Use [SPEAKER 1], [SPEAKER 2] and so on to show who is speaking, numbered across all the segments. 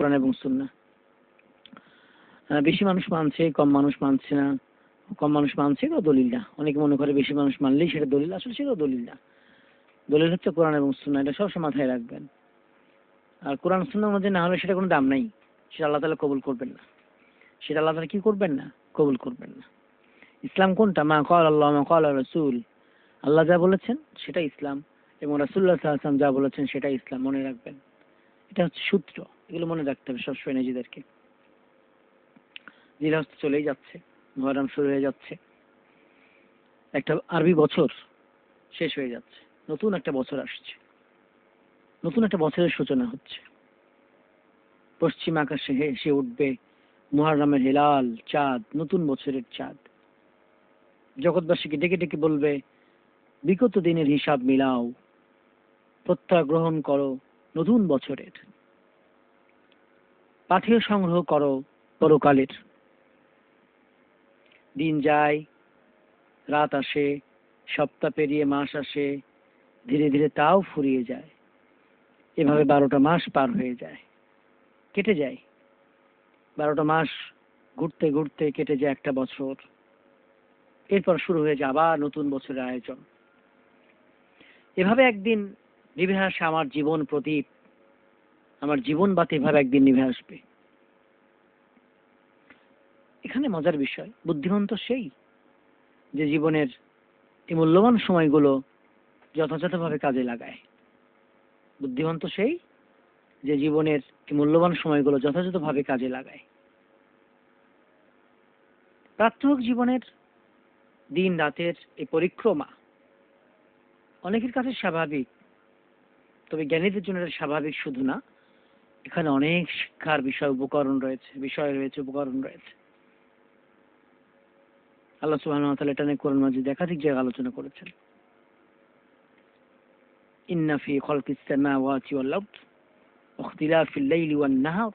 [SPEAKER 1] কোরআন এবং সুন্না বেশি মানুষ মানছে, কম মানুষ মানছে না। কম মানুষ মানছে এটাও দলিল না। অনেকে মনে করে বেশি মানুষ মানলেই সেটা দলিল। আসলে সেটাও দলিল না। দলিল হচ্ছে কোরআন এবং সুন্না এটা সবসময় মাথায় রাখবেন। আর কোরআন সুন্নার মধ্যে না হলে সেটা কোনো দাম নাই। সেটা আল্লাহ তালা কবুল করবেন না। সেটা আল্লাহ তালা কি করবেন না? কবুল করবেন না। ইসলাম কোনটা? মা কল আল্লাহ, মা কল রসুল। আল্লাহ যা বলেছেন সেটা ইসলাম। এবং রাসুল্লাহ সাল্লাম যা বলেছেন সেটা ইসলাম। মনে রাখবেন। এটা হচ্ছে সূত্র। এগুলো মনে রাখতে হবে সবসময় নিজেদেরকে। জিরাস্ত চলেই যাচ্ছে মহরম শুরু হয়ে যাচ্ছে। একটা আরবি বছর শেষ হয়ে যাচ্ছে। নতুন একটা বছর আসছে। নতুন একটা বছরের সূচনা হচ্ছে। পশ্চিম আকাশে হেসে উঠবে মহারামের হেলাল চাঁদ, নতুন বছরের চাঁদ। জগৎবাসীকে ডেকে ডেকে বলবে, বিগত দিনের হিসাব মিলাও প্রত্যয় গ্রহণ করো নতুন বছরের। পাথেয় সংগ্রহ করো পরকালের। দিন যায়, রাত আসে, সপ্তাহ পেরিয়ে মাস আসে, ধীরে ধীরে তাও ফুরিয়ে যায়। এভাবে বারোটা মাস পার হয়ে যায়, কেটে যায়। বারোটা মাস ঘুরতে ঘুরতে কেটে যায় একটা বছর। এরপর শুরু হয়ে যায় আবার নতুন বছরের আয়োজন। এভাবে একদিন নিভে আসে আমার জীবন প্রদীপ আমার জীবন বাতি এভাবে একদিন নিভে আসবে। এখানে মজার বিষয়, বুদ্ধিমন্ত সেই যে জীবনের এই মূল্যবান সময়গুলো যথাযথভাবে কাজে লাগায়। বুদ্ধিমন্ত সেই যে জীবনের এই মূল্যবান সময়গুলো যথাযথভাবে কাজে লাগায়। প্রাত্যহিক জীবনের দিন রাতের এই পরিক্রমা অনেকের কাছে স্বাভাবিক। তবে জ্ঞানীদের জন্য এটা স্বাভাবিক শুধু না। এখানে অনেক শিক্ষার বিষয়, উপকরণ রয়েছে, বিষয় রয়েছে, উপকরণ রয়েছে। আল্লাহ সুবহানাহু ওয়া তাআলা এটা নিয়ে কোরআন মাজিদ একাধিক জায়গায় আলোচনা করেছেন। ইন্না ফি খালকিস সামাওয়াতি ওয়াল আরদ ওয়া ইখতিলাফিল লাইলি ওয়ান নাহার।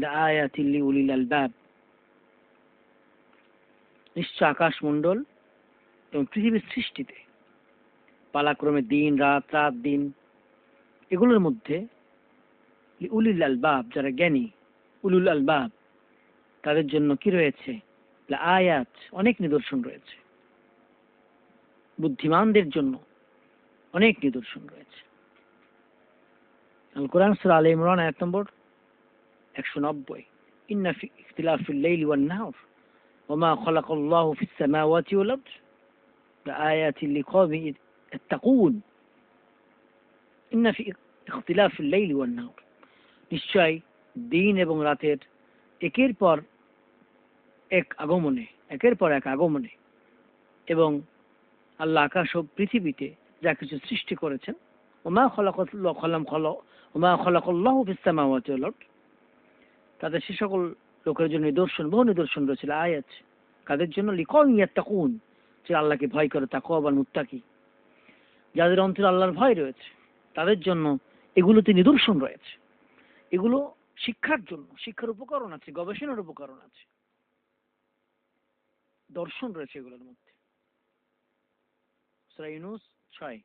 [SPEAKER 1] লাআয়াতিন লিউলিল আলবাব। নিশ্চয় আকাশমণ্ডল এবং পৃথিবীর সৃষ্টিতে পালাক্রমে দিন, রাত রাত, দিন। এগুলোর মধ্যে উলিল আলবাব, যারা জ্ঞানী, উলুল আলবাব, তাদের জন্য কি রয়েছে? আয়াত, অনেক নিদর্শন রয়েছে। বুদ্ধিমানদের জন্য অনেক নিদর্শন রয়েছে। আল কোরআন সুর আল ইমরান এক নম্বর একশো নব্বই। ইন্না ইখতিলাফুল লাইল ওয়ান নাহর। ওমা খলাকাল্লাহু ফিস সামাওয়াতি ওয়াল আরদ। আয়াতিন لقوم يتقون إن في اختلاف الليل والنهار নিশ্চয় দিন এবং রাতের একের পর এক আগমনে একের পর এক আগমনে এবং আল্লাহ আকাশ ও পৃথিবীতে যা কিছু সৃষ্টি করেছেন ওমা খলাকাল্লাহ খলাম খল ওমা খলাকাল্লাহু ফিস সামাওয়াতি ওয়াল আরদ তাদের সে সকল লোকের জন্য নিদর্শন বহু নিদর্শন রয়েছে আয়াত কাদের জন্য লিকম ইয়াত্তাকুন যে আল্লাহকে ভয় করে তাকওয়া বা মুত্তাকি যাদের অন্তরে আল্লাহর ভয় রয়েছে তাদের জন্য এগুলোতে নিদর্শন রয়েছে। এগুলো শিক্ষার জন্য শিক্ষার উপকরণ আছে গবেষণার উপকরণ আছে। দর্শন রয়েছে এগুলোর মধ্যে। ইউনুস ছয়।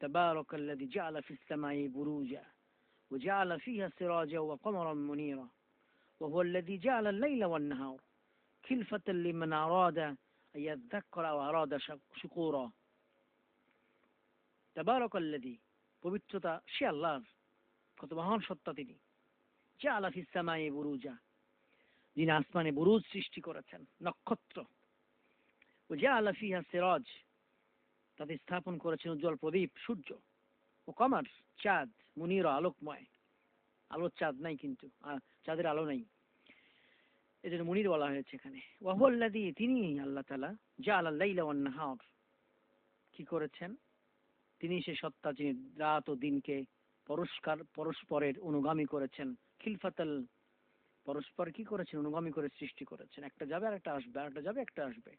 [SPEAKER 1] تبارك الذي جعل في السماء بروجا وجعل فيها سراجا وقمرا منيرا وهو الذي جعل الليل والنهار خلفة لمن أراد أن يذكر أو أراد شكورا তাবারকাল্লাদি পবিত্রতা, সে আল্লাহর কত মহান সত্তা তিনি। যে আলাফিস সামায়ে বুরুজা, যিনি আসমানে বুরুজ সৃষ্টি করেছেন, নক্ষত্র। ও যে আলাফিহা সেরজ, তাতে স্থাপন করেছেন উজ্জ্বল প্রদীপ, সূর্য ও কমার চাঁদ, মুনির আলোকময়। আলোর চাঁদ নাই কিন্তু চাঁদের আলো নাই। এদের মুনির বলা হয়েছে এখানে। ওয়াহুল্লাদি তিনি আল্লাহ তালা যা আল্লাহ নাহার। কি করেছেন? তিনি সে সত্তা যিনি রাত ও দিনকে পরস্কার, পরস্পরের অনুগামী করেছেন। খিলফাতাল পরস্পর কি করেছেন? অনুগামী করে সৃষ্টি করেছেন। একটা যাবে আর একটা আসবে আর একটা যাবে, একটা আসবে।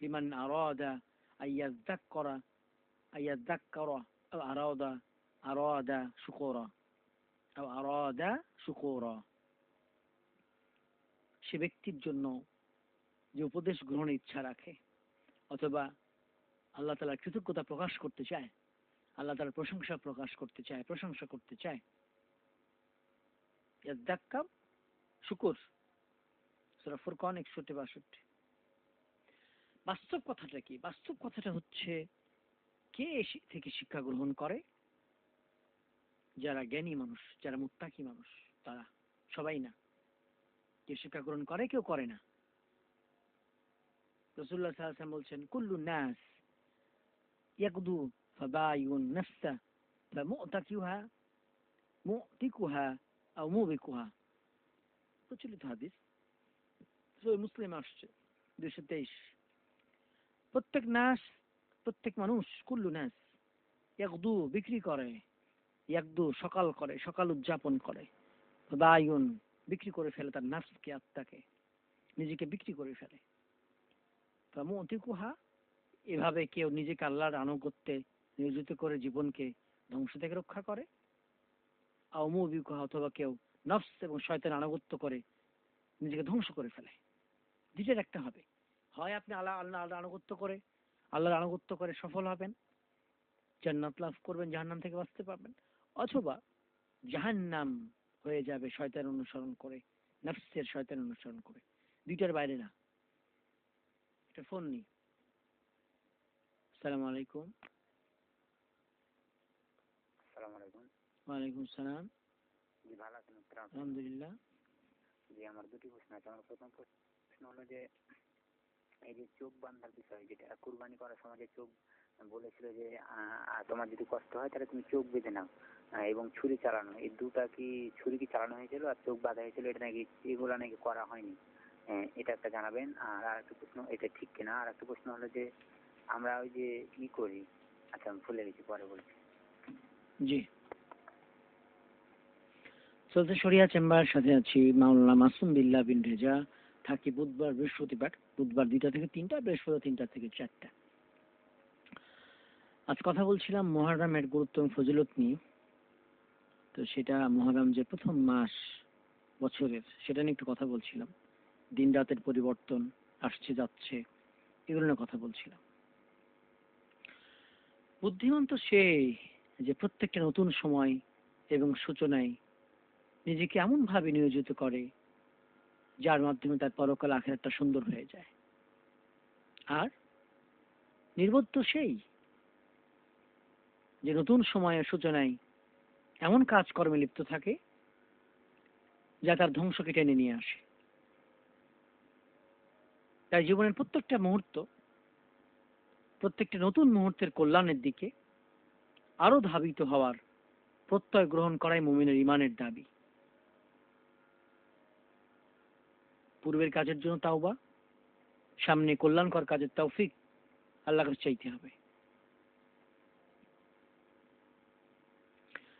[SPEAKER 1] লিমান আরাদা আইয়াযাক্কারা আইয়াযাক্কারা আও আরাদা আরাদা শুকুরা আরাদা শুকুরা। সে ব্যক্তির জন্য যে উপদেশ গ্রহণের ইচ্ছা রাখে, অথবা আল্লাহ তালা কৃতজ্ঞতা প্রকাশ করতে চায়। আল্লাহ তার প্রশংসা প্রকাশ করতে চায়, প্রশংসা করতে চায়। ইয়াদ্দাক্কার, শুকুর। সূরা ফুরকান একষট্টি, বাষট্টি। বাস্তব কথাটা কি? বাস্তব কথাটা হচ্ছে, কে থেকে শিক্ষা গ্রহণ করে? যারা জ্ঞানী মানুষ, যারা মুত্তাকি মানুষ, তারা সবাই না। কেউ শিক্ষা গ্রহণ করে, কেউ করে না। রসুল্লাহ বলছেন কুল্লু নাস। ইয়াকদু ফাবায়ুন নাফসা ফামুতাকিউহা মুতিকুহা আও মুবিকুহা প্রচলিত হাদিস সহি মুসলিম আসছে দুইশো তেইশ প্রত্যেক নাস প্রত্যেক মানুষ কুল্লু নাস ইয়াকদু বিক্রি করে ইয়াকদু সকাল করে সকাল উদযাপন করে বায়ুন বিক্রি করে ফেলে তার নাফসকে আত্মাকে নিজেকে বিক্রি করে ফেলে তা কুহা এভাবে কেউ নিজেকে আল্লাহর আনুগত্যে নিয়োজিত করে জীবনকে ধ্বংস থেকে রক্ষা করে? আউমুবিকুহা অথবা কেউ নফস এবং শয়তান আনুগত্য করে নিজেকে ধ্বংস করে ফেলে। দুইটার একটা হবে। হয় আপনি আল্লাহ আল্লাহ আল্লাহ আনুগত্য করে, আল্লাহর আনুগত্য করে সফল হবেন, জান্নাত লাভ করবেন, জাহান্নাম থেকে বাঁচতে পারবেন, অথবা জাহান্নাম হয়ে যাবে শয়তান অনুসরণ করে, নফসের শয়তান অনুসরণ করে। দুইটার বাইরে না। একটা ফোন নি আসসালামু আলাইকুম।
[SPEAKER 2] আসসালামু আলাইকুম।
[SPEAKER 1] ওয়ালাইকুম সালাম।
[SPEAKER 2] জি ভালো আছেন
[SPEAKER 1] আলহামদুলিল্লাহ।
[SPEAKER 2] জি আমার দুটি প্রশ্ন আছে। আমার প্রথম প্রশ্ন হলো যে এই যে চোখ বান্ধার বিষয় যেটা কুরবানি করার সময় যে চোখ বলেছিল যে তোমার যদি কষ্ট হয় তাহলে তুমি চোখ বেঁধে নাও এবং ছুরি চালানো। এই দুটা কি ছুরি কি চালানো হয়েছিল আর চোখ বাঁধা হয়েছিল? এটা নাকি এগুলো নাকি করা হয়নি? এটা একটা জানাবেন। আর আর একটা প্রশ্ন এটা ঠিক কিনা? আর একটা প্রশ্ন হলো যে আমরা ওই যে ই করি আচ্ছা আমি ভুলে গেছি, পরে বলছি।
[SPEAKER 1] জি। চলছে শরিয়া চেম্বার, সাথে আছি মাওলানা মাসুম বিল্লাহ বিন রেজা। থাকি বুধবার, বৃহস্পতিবার, বুধবার দুইটা থেকে তিনটা, বৃহস্পতিবার তিনটা থেকে চারটা। আজ কথা বলছিলাম মহারামের গুরুত্ব ফজিলত নিয়ে। তো সেটা মহারাম যে প্রথম মাস বছরের, সেটা নিয়ে একটু কথা বলছিলাম। দিন রাতের পরিবর্তন, আসছে যাচ্ছে, এগুলো নিয়ে কথা বলছিলাম। বুদ্ধিমান তো সেই যে প্রত্যেকটা নতুন সময় এবং সূচনায় নিজেকে এমন ভাবে নিয়োজিত করে, যার মাধ্যমে তার পরকাল আখেরাতটা সুন্দর হয়ে যায়। আর নির্বোধ তো সেই যে নতুন সময়ের সূচনায় এমন কাজকর্মে লিপ্ত থাকে, যা তার ধ্বংসকে টেনে নিয়ে আসে। তাই জীবনের প্রত্যেকটা মুহূর্ত প্রত্যেকটা নতুন মুহূর্তের কল্যাণের দিকে আরও ধাবিত হওয়ার প্রত্যয় গ্রহণ করাই মুমিনের ইমানের দাবি। পূর্বের কাজের জন্য তাওবা, সামনে কল্যাণকর কাজের তৌফিক আল্লাহ কাছে চাইতে হবে।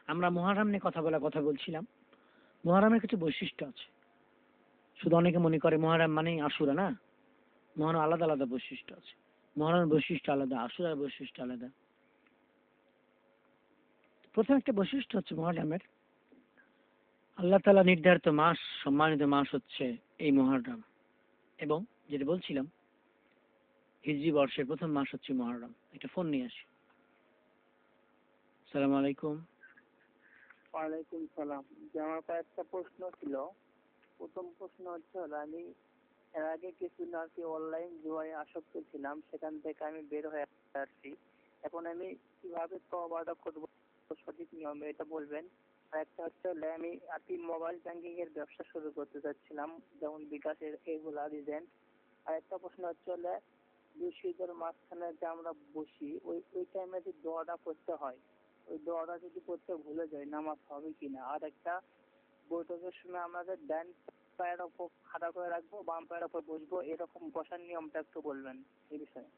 [SPEAKER 1] আমরা মহারাম নিয়ে কথা বলা কথা বলছিলাম। মহারামের কিছু বৈশিষ্ট্য আছে। শুধু অনেকে মনে করে মহারাম মানেই আশুরা না? মহারাম আলাদা আলাদা বৈশিষ্ট্য আছে। মহারামের বৈশিষ্ট্য আলাদা আশুরার বৈশিষ্ট্য আলাদা। প্রথম একটা বৈশিষ্ট্য হচ্ছে মহারামের আল্লাহ তালা নির্ধারিত মাস, সম্মানিত মাস হচ্ছে এই মহারাম এবং যেটা বলছিলাম, হিজরি বর্ষের প্রথম মাস হচ্ছে মহারাম একটা ফোন নিয়ে আসি। সালাম আলাইকুম।
[SPEAKER 3] ওয়ালাইকুম সালাম। আমার কয়েকটা প্রশ্ন ছিল। প্রথম প্রশ্ন হচ্ছে আমি এর আগে কিছুদিন আর কি অনলাইন জুয়ায় আসক্ত ছিলাম, সেখান থেকে আমি বের হয়ে আসছি। এখন আমি কীভাবে তবাটা করব, সঠিক নিয়মে এটা বলবেন? আর একটা হচ্ছে হলে আমি আর কি মোবাইল ব্যাংকিং এর ব্যবসা শুরু করতে চাচ্ছিলাম, যেমন বিকাশের এগুলা রিজেন্ট আর একটা প্রশ্ন হচ্ছে হলে দুই শীতের মাঝখানে যে আমরা বসি, ওই ওই টাইমে যে দোয়াটা করতে হয়, ওই দোয়াটা যদি করতে ভুলে যাই, নামাজ হবে কিনা? আর একটা বৈঠকের সময় আমাদের ডান পায়ের ওপর খাড়া করে রাখব বাম পায়ের ওপর বসবো এরকম বসার নিয়মটা একটু বলবেন এই বিষয়ে।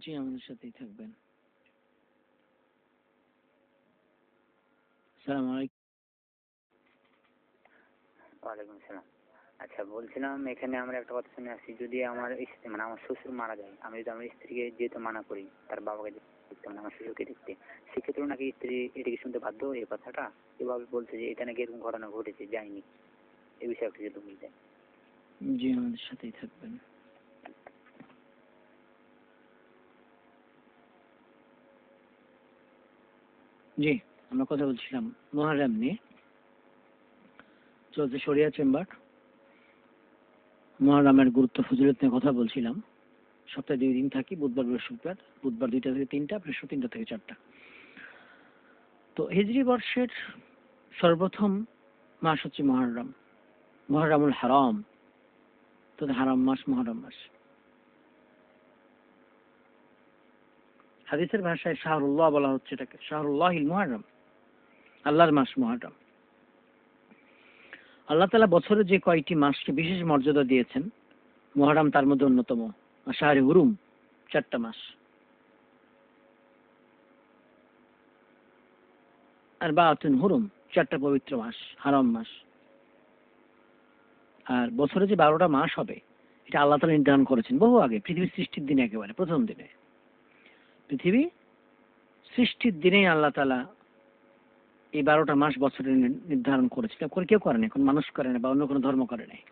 [SPEAKER 1] জি আমাদের সাথেই থাকবেন। সালাম আলাইকুম।
[SPEAKER 2] আসসালাম। আচ্ছা বলছিলাম এখানে আমরা একটা কথা শুনে আসছি যদি আমার স্ত্রী মানে আমার শ্বশুর মারা যায় আমি যদি আমার স্ত্রীকে যেতে মানা করি তার বাবাকে দেখতে মানে আমার শ্বশুরকে দেখতে সেক্ষেত্রেও নাকি স্ত্রী এটাকে শুনতে বাধ্য এই কথাটা? এভাবে বলছে যে এটা নাকি এরকম ঘটনা ঘটেছে যায়নি এই বিষয়ে একটু যদি বলতেন
[SPEAKER 1] জি, আমাদের সাথেই থাকবেন। জি, আমরা কথা বলছিলাম মহারাম নিয়ে। চলছে শরিয়া চেম্বার। মহারামের গুরুত্ব, ফজিলত নিয়ে কথা বলছিলাম। সপ্তাহে দুই দিন থাকি, বুধবার, বৃহস্পতিবার। বুধবার দুইটা থেকে তিনটা বৃহস্পতি তিনটা থেকে চারটা। তো হিজরি বর্ষের সর্বপ্রথম মাস হচ্ছে মহরম। মহরমুল হারাম। তো হারাম মাস, মহরম মাস। হাদিসের ভাষায় শাহরুল্লাহ বলা হচ্ছে এটাকে শাহরুল্লাহ মুহাররম আল্লাহর মাস মুহাররম আল্লাহ তালা বছরে যে কয়টি মাসকে বিশেষ মর্যাদা দিয়েছেন, মহরম তার মধ্যে অন্যতম। আর শাহরে হুরুম, চারটা মাস। আর বাতুন হুরুম, চারটা পবিত্র মাস, হারাম মাস। আর বছরে যে বারোটা মাস হবে, এটা আল্লাহ তালা নির্ধারণ করেছেন বহু আগে, পৃথিবীর সৃষ্টির দিনে একেবারে, প্রথম দিনে। পৃথিবী সৃষ্টির দিনেই আল্লাহ তালা এই বারোটা মাস বছরে নির্ধারণ করেছিল। করে কেউ করেনি এখন মানুষ করে না বা অন্য কোনো ধর্ম করে নাই।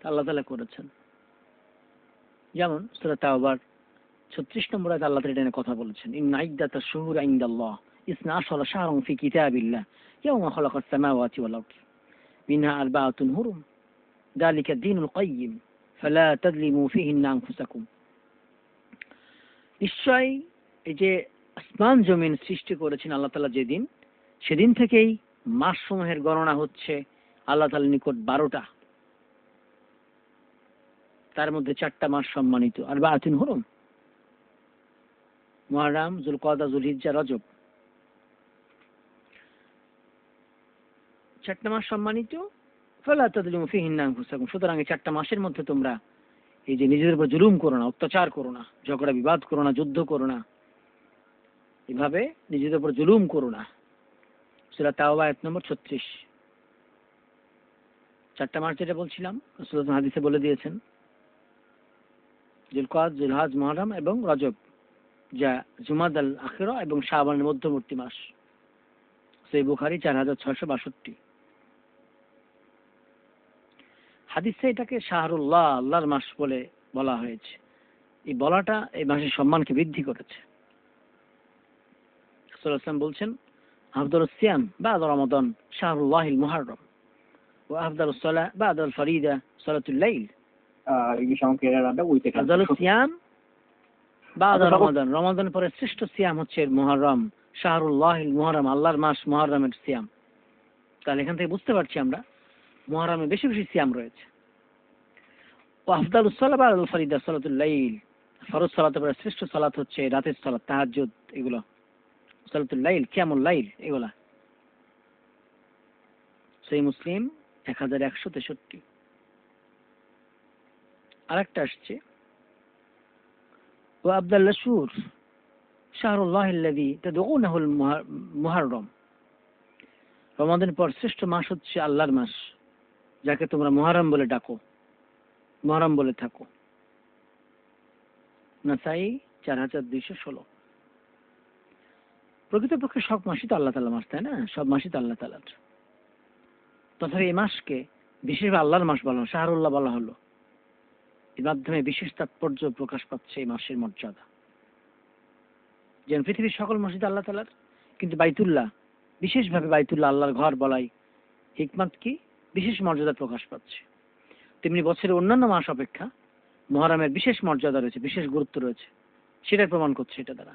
[SPEAKER 1] তা আল্লাহ তালা করেছেন। যেমন সুরা তাওবার, ছত্রিশ নম্বর আয়াতে আল্লাহ তালা কথা বলেছেন। ইন আইদাতা শুহুর আইন্দাল্লাহ ইসনা আশরা শাহরুম ফি কিতাবিল্লাহ, ইয়াউমা খালাকাস সামাওয়াতি ওয়াল আরদ। মিনহা আরবাআতুন হুরুম ذلك الدين القيم فلا تظلموا فيهن أنفسكم নিশ্চয়ই এই যে আসমান জমিন সৃষ্টি করেছেন আল্লাহ তালা যেদিন সেদিন থেকেই মাস সমূহের গণনা হচ্ছে আল্লাহ তালার নিকট বারোটা তার মধ্যে চারটা মাস সম্মানিত আর বা আতিন হরম মহারাম জুল কদা জুল হিজ্জা রজব চারটা মাস সম্মানিত সুতরাং এই চারটা মাসের মধ্যে তোমরা এই যে নিজেদের উপর জুলুম করো না, অত্যাচার করো না, ঝগড়া বিবাদ করো না, যুদ্ধ করো না, এভাবে নিজেদের উপর জুলুম করো না। সেটা তাও এক নম্বর ছত্রিশ। চারটা মাস যেটা বলছিলাম হাদিসে বলে দিয়েছেন, জুলকাদ, জুলহাজ, মহরম এবং রজব, যা জুমাদ আল আখিরা এবং শাবানের মধ্যবর্তী মাস। সেই বুখারি চার হাজার ছয়শো বাষট্টি। হাদিসে এটাকে শাহরুল্লাহ আল্লাহর মাস বলে বলা হয়েছে। এই বলাটা এই মাসের সম্মানকে বৃদ্ধি করেছে। বলছেন আফদল সিয়াম বাদ রমাদান শাহরুল্লাহিল মুহাররম ওয়া আফদল সালাহ বাদ আল ফরিদা সালাতুল লাইল।
[SPEAKER 4] ইংলিশ আমাকে এরাটা উইতে
[SPEAKER 1] আফদল সিয়াম রমাদান। রমাদান পরে শ্রেষ্ঠ সিয়াম হচ্ছে আল্লাহর মাস মুহররমের সিয়াম। তাহলে এখান থেকে বুঝতে পারছি আমরা মুহররমে বেশি বেশি সিয়াম রয়েছে। ও আফদাল উসলা বা আল ফরিদা সালাতুল লাইল। ফরজ সালাতের পরে শ্রেষ্ঠ সালাত হচ্ছে রাতের সালাত, তাহাজ্জুদ, এগুলো। সালাতুল লাইল, কিয়ামুল লাইল, এগুলা। সেই মুসলিম এক হাজার একশো তেষট্টি। আরেকটা আসছে। ও আবদাল্লা সুর শাহরুল্লাহ আল্লাযী তাদউনাহু মুহাররম। রমাদান পর শ্রেষ্ঠ মাস হচ্ছে আল্লাহর মাস। যাকে তোমরা মহরম বলে ডাকো। মহরম বলে থাকো। নাসাই চার হাজার দুইশো ষোলো। প্রকৃতপক্ষে সব মাসই তো আল্লাহ তালা মাস, তাই না? সব মাসই তো আল্লাহ তালার তথাপি এই মাসকে বিশেষভাবে আল্লাহর মাস বলা হলো, শাহরুল্লাহ বলা হলো। এর মাধ্যমে বিশেষ তাৎপর্য প্রকাশ পাচ্ছে এই মাসের মর্যাদা। যেন পৃথিবীর সকল মসজিদ আল্লাহ তালার কিন্তু বাইতুল্লাহ, বিশেষভাবে বাইতুল্লাহ আল্লাহর ঘর বলাই হিকমত কি? বিশেষ মর্যাদা প্রকাশ পাচ্ছে। তেমনি বছরের অন্যান্য মাস অপেক্ষা মহরমের বিশেষ মর্যাদা রয়েছে, বিশেষ গুরুত্ব রয়েছে। সেটাই প্রমাণ করছে এটা দ্বারা।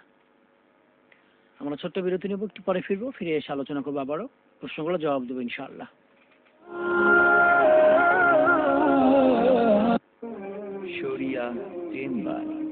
[SPEAKER 1] আমরা ছোট্ট বিরতি নেব, একটু পরে ফিরবো, ফিরে এসে আলোচনা করব আবারও। প্রশ্নগুলো জবাব দেবো ইনশাআল্লাহ।
[SPEAKER 5] শরিয়া চেম্বার